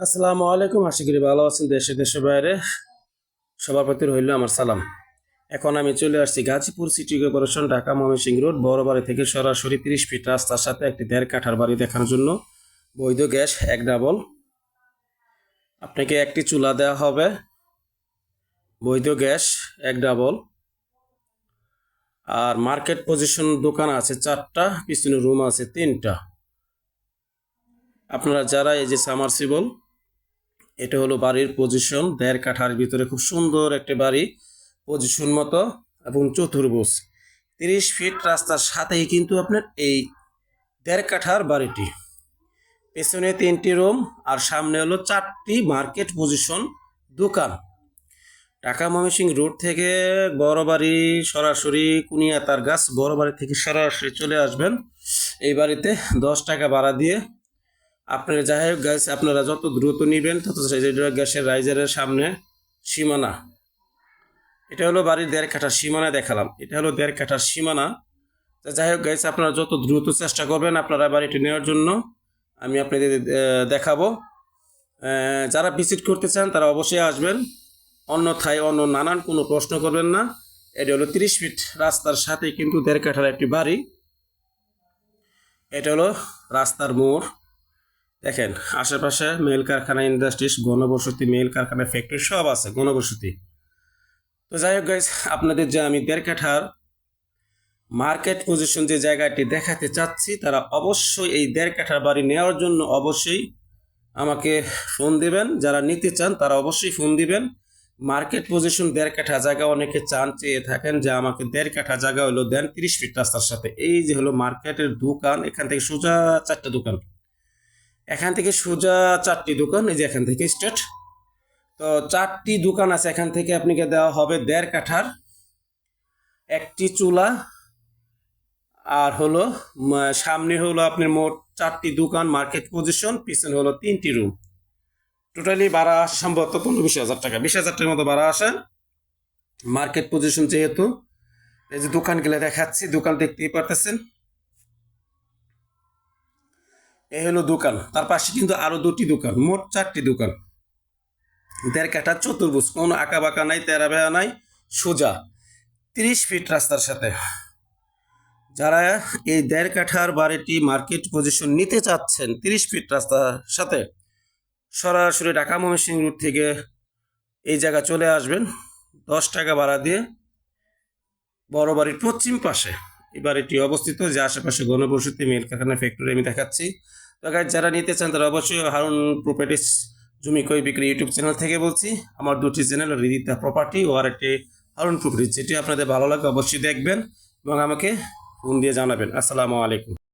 আসসালামু আলাইকুম। আশা করি ভালো আছেন দেশে, দেশের বাইরে। সবার প্রতি রইল আমার সালাম। এখন আমি চলে আসছি Gazipur city corporation, Dhaka Mymensingh road, বড় বাড়ি থেকে সরাসরি তিরিশ ফিট রাস্তার সাথে একটি দেড় কাঠার বাড়ি দেখানোর জন্য বৈধ গ্যাস, এক ডাবল। আপনাকে একটি চুলা দেওয়া হবে। বৈধ গ্যাস, এক ডাবল। আর মার্কেট পজিশন দোকান আছে চারটা, পিছনে রুম আছে তিনটা। আপনারা যারা এই যে সামারসিবল এটা হলো বাড়ির পজিশন দেড় কাঠার ভিতরে খুব সুন্দর একটি বাড়ি পজিশন মতো, এবং চতুর্ভুজ। তিরিশ ফিট রাস্তার সাথেই কিন্তু আপনার এই দেড় কাঠার বাড়িটি। পেছনে তিনটি রুম আর সামনে হলো চারটি মার্কেট পজিশন দোকান। ঢাকা ময়মনসিং রোড থেকে বড় বাড়ি সরাসরি কুনিয়াতার গাছ, বড় বাড়ি থেকে সরাসরি চলে আসবেন। এই বাড়িতে দশ টাকা ভাড়া দিয়ে আপনার যাই হোক গ্যাস আপনারা যত দ্রুত নেবেন, তত গ্যাসের রাইজারের সামনে সীমানা। এটা হলো বাড়ির দেড় কাঠার সীমানা দেখালাম। এটা হলো দেড় কাঠার সীমানা। যাই হোক গ্যাস আপনারা যত দ্রুত চেষ্টা করবেন আপনারা বাড়িটি নেওয়ার জন্য, আমি আপনাদের দেখাবো। যারা ভিজিট করতে চান, তারা অবশ্যই আসবেন। অন্যথায় অন্য নানান কোনো প্রশ্ন করবেন না। এটা হলো তিরিশ ফিট রাস্তার সাথে কিন্তু দেড় কাঠার একটি বাড়ি। এটা হলো রাস্তার মোড়। দেখেন, আশেপাশে মেল কারখানা ইন্ডাস্ট্রিজ গণবসতি মেল কারখানা ফ্যাক্টরি সব আছে, গণবসতি। তো যাই হোক গাইজ আপনাদের যে আমি দেড় কাঠার মার্কেট পজিশন যে জায়গাটি দেখাতে চাচ্ছি, তারা অবশ্যই এই দেড় কাঠার বাড়ি নেওয়ার জন্য অবশ্যই আমাকে ফোন দিবেন। যারা নিতে চান, তারা অবশ্যই ফোন দিবেন। মার্কেট পজিশন দেড় কাঠা জায়গা, অনেকে চান চেয়ে থাকেন যে আমাকে দেড় কাঠা জায়গা হলো দেন তিরিশ ফিট রাস্তার সাথে। এই যে হলো মার্কেটের দোকান, এখান থেকে সোজা চারটা দোকান। এখান থেকে সোজা চারটি দোকান, এই যে এখান থেকে স্ট্রেট তো চারটি দোকান আছে, এখান থেকে আপনাকে দেওয়া হবে দেড় কাঠার, একটি চুলা, আর হলো সামনে হলো আপনার মোট চারটি দোকান মার্কেট পজিশন পিছনে হলো তিনটি রুম টোটালি ভাড়া আসে সম্ভবত পনেরো বিশ হাজার টাকা। বিশ হাজার টাকার মতো ভাড়া আসে। মার্কেট পজিশন যেহেতু, এই যে দোকানগুলো দেখাচ্ছি, দোকান দেখতেই পারতেছেন। এই হলো দোকান। তার পাশে কিন্তু আরও দুটি দোকান, মোট চারটি দোকান। দেড় কাঠা চতুর্ভুজ, কোনো আঁকা বাঁকা নাই তেরা বেয়া নাই, সোজা। তিরিশ ফিট রাস্তার সাথে। যারা এই দেড় কাঠার বাড়িটি মার্কেট পজিশন নিতে চাচ্ছেন, তিরিশ ফিট রাস্তার সাথে, সরাসরি ঢাকা ময়মনসিং রুট থেকে এই জায়গা চলে আসবেন। দশ টাকা ভাড়া দিয়ে বড় বাড়ির পশ্চিম পাশে। এই এটি অবস্থিত যে আশেপাশে গণবসতি মিল কারখানা ফ্যাক্টরি আমি দেখাচ্ছি। তো যারা নিতে চান তারা অবশ্যই হারুন প্রপার্টিস জমি কই বিক্রি ইউটিউব চ্যানেল থেকে বলছি। আমার দুটি চ্যানেল রিদিতা প্রপার্টি ও আর একটি হারুন প্রপার্টি যেটি আপনাদের ভালো লাগে অবশ্যই দেখবেন এবং আমাকে ফোন দিয়ে জানাবেন। আসসালামু আলাইকুম।